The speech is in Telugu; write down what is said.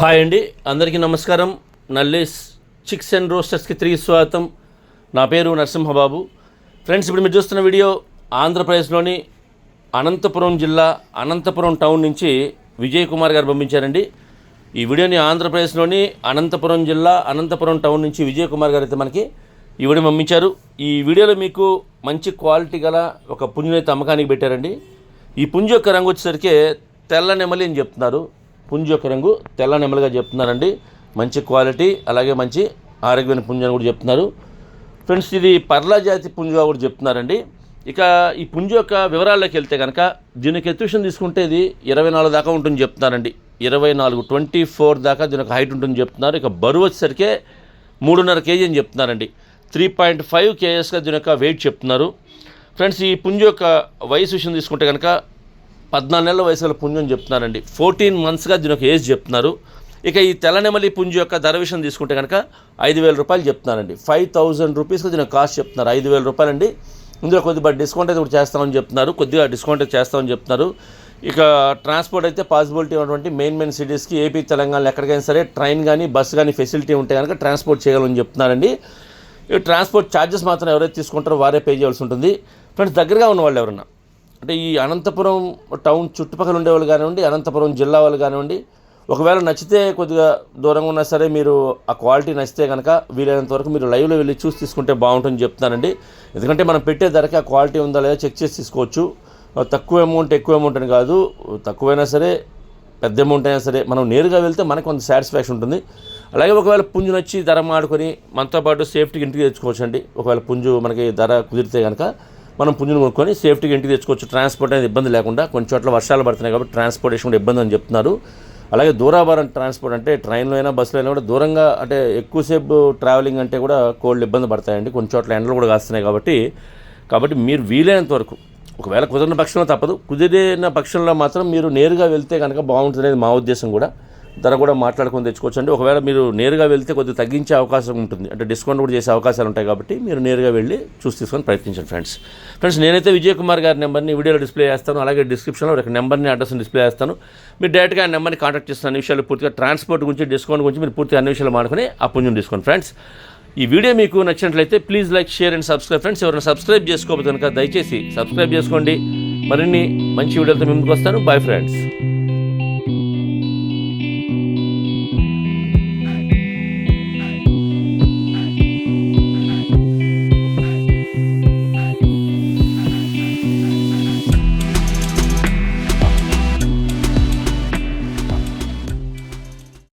హాయ్ అండి అందరికీ నమస్కారం. నల్లేస్ చిక్స్ అండ్ రోస్టర్స్కి తిరిగి స్వాగతం. నా పేరు నరసింహబాబు. ఫ్రెండ్స్ ఇప్పుడు మీరు చూస్తున్న వీడియో ఆంధ్రప్రదేశ్లోని అనంతపురం జిల్లా అనంతపురం టౌన్ నుంచి విజయ్ కుమార్ గారు పంపించారండి. ఈ వీడియోని ఆంధ్రప్రదేశ్లోని అనంతపురం జిల్లా అనంతపురం టౌన్ నుంచి విజయ్ కుమార్ గారు అయితే మనకి ఈ వీడియో పంపించారు. ఈ వీడియోలో మీకు మంచి క్వాలిటీ గల ఒక పుంజుని అయితే అమ్మకానికి పెట్టారండి. ఈ పుంజు యొక్క రంగు వచ్చేసరికి తెల్ల నెమలి అని చెప్తున్నారు. పుంజు యొక్క రంగు తెల్ల నెమలిగా చెప్తున్నారండి. మంచి క్వాలిటీ అలాగే మంచి ఆరోగ్యమైన పుంజు అని కూడా చెప్తున్నారు. ఫ్రెండ్స్ ఇది పర్లా జాతి పుంజుగా కూడా చెప్తున్నారండి. ఇక ఈ పుంజు యొక్క వివరాల్లోకి వెళ్తే కనుక దీనికి ఎత్తుషన్ తీసుకుంటే ఇది ఇరవై నాలుగు దాకా ఉంటుంది చెప్తున్నారండి. ఇరవై నాలుగు ట్వంటీ ఫోర్ దాకా దీనికి హైట్ ఉంటుంది చెప్తున్నారు. ఇక బరువు వచ్చేసరికి మూడున్నర కేజీ అని చెప్తున్నారండి. త్రీ పాయింట్ ఫైవ్ కేఎస్గా దీని యొక్క వెయిట్ చెప్తున్నారు. ఫ్రెండ్స్ ఈ పుంజు యొక్క వయసు విషయం తీసుకుంటే కనుక పద్నాలుగు నెలల వయసు గల పుంజు అని చెప్తున్నారండి. ఫోర్టీన్ మంత్స్గా దీని యొక్క ఏజ్ చెప్తున్నారు. ఇక ఈ తెల్లనెమలి పుంజు యొక్క ధర విషయం తీసుకుంటే కనుక ఐదు వేల రూపాయలు చెప్తున్నారండి. ఫైవ్ థౌజండ్ రూపీస్కి దీని కాస్ట్ చెప్తున్నారు. ఐదు వేల రూపాయలండి. ఇందులో కొద్దిగా డిస్కౌంట్ అయితే కూడా చేస్తామని చెప్తున్నారు. కొద్దిగా డిస్కౌంట్ అయితే చేస్తామని చెప్తున్నారు. ఇక ట్రాన్స్పోర్ట్ అయితే పాసిబిలిటీ ఉన్నటువంటి మెయిన్ మెయిన్ సిటీస్కి ఏపీ తెలంగాణలో ఎక్కడికైనా సరే ట్రైన్ కానీ బస్సు కానీ ఫెసిలిటీ ఉంటే కనుక ట్రాన్స్పోర్ట్ చేయగలని చెప్తున్నారండి. ట్రాన్స్పోర్ట్ ఛార్జెస్ మాత్రం ఎవరైతే తీసుకుంటారో వారే పే చేయాల్సి ఉంటుంది. ఫ్రెండ్స్ దగ్గరగా ఉన్న వాళ్ళు ఎవరన్నా అంటే ఈ అనంతపురం టౌన్ చుట్టుపక్కల ఉండేవాళ్ళు కానివ్వండి అనంతపురం జిల్లా వాళ్ళు కానివ్వండి ఒకవేళ నచ్చితే కొద్దిగా దూరంగా ఉన్నా సరే మీరు ఆ క్వాలిటీ నచ్చితే కనుక వీలైనంత వరకు మీరు లైవ్లో వెళ్ళి చూసి తీసుకుంటే బాగుంటుందని చెప్తున్నానండి ఎందుకంటే మనం పెట్టే ధరకి ఆ క్వాలిటీ ఉందా లేదా చెక్ చేసి తీసుకోవచ్చు. తక్కువ అమౌంట్ ఎక్కువ అమౌంట్ అని కాదు. తక్కువైనా సరే పెద్ద అమౌంట్ అయినా సరే మనం నేరుగా వెళ్తే మనకు కొంత సాటిస్ఫాక్షన్ ఉంటుంది. అలాగే ఒకవేళ పుంజు నచ్చి ధర మాడుకొని మనతో పాటు సేఫ్టీకి ఇంటికి తెచ్చుకోవచ్చు అండి ఒకవేళ పుంజు మనకి ధర కుదిరితే కనుక మనం పుంజును కొనుక్కొని సేఫ్టీగా ఇంటికి తెచ్చుకోవచ్చు. ట్రాన్స్పోర్ట్ అనేది ఇబ్బంది లేకుండా కొన్ని చోట్ల వర్షాలు పడుతున్నాయి కాబట్టి ట్రాన్స్పోర్టేషన్ కూడా ఇబ్బంది అని చెప్తున్నారు. అలాగే దూరాభారం ట్రాన్స్పోర్ట్ అంటే ట్రైన్లో అయినా బస్సులో అయినా కూడా దూరంగా అంటే ఎక్కువసేపు ట్రావెలింగ్ అంటే కూడా కోల్డ్ ఇబ్బంది పడతాయండి. కొన్ని చోట్ల ఎండలు కూడా కాస్తున్నాయి కాబట్టి. కాబట్టి మీరు వీలైనంత వరకు ఒకవేళ కుదిరిన పక్షంలో తప్పదు. కుదిరిన పక్షంలో మాత్రం మీరు నేరుగా వెళ్తే కనుక బాగుంటుంది అనేది మా ఉద్దేశం కూడా. ధర కూడా మాట్లాడుకొని తెచ్చుకోవచ్చు అండి ఒకవేళ మీరు నేరుగా వెళ్తే కొద్దిగా తగ్గించే అవకాశం ఉంటుంది. అంటే డిస్కౌంట్ కూడా చేసే అవకాశాలు ఉంటాయి కాబట్టి మీరు నేరుగా వెళ్ళి చూసి తీసుకొని ప్రయత్నించండి ఫ్రెండ్స్. ఫ్రెండ్స్ నేనైతే విజయ్ కుమార్ గారి నెంబర్ని వీడియోలో డిస్ప్లే చేస్తాను. అలాగే డిస్క్రిప్షన్లో ఒక నెంబర్ని అడ్రస్ని డిస్ప్లే చేస్తాను. మీరు డైరెక్ట్గా ఆ నెంబర్ని కాంటాక్ట్ చేస్తున్న అన్ని విషయాలు పూర్తిగా ట్రాన్స్పోర్ట్ గురించి డిస్కౌంట్ గురించి మీరు పూర్తిగా అన్ని విషయాలు మాడుకొని ఆ నుంచి తీసుకోండి ఫ్రెండ్స్. ఈ వీడియో మీకు నచ్చినట్లయితే please like share and subscribe. Friends ఎవరైనా సబ్స్క్రైబ్ చేసుకోకపోతే కనుక దయచేసి సబ్స్క్రైబ్ చేసుకోండి. మరిన్ని మంచి వీడియోలతో మీ ముందుకు వస్తాను. Bye friends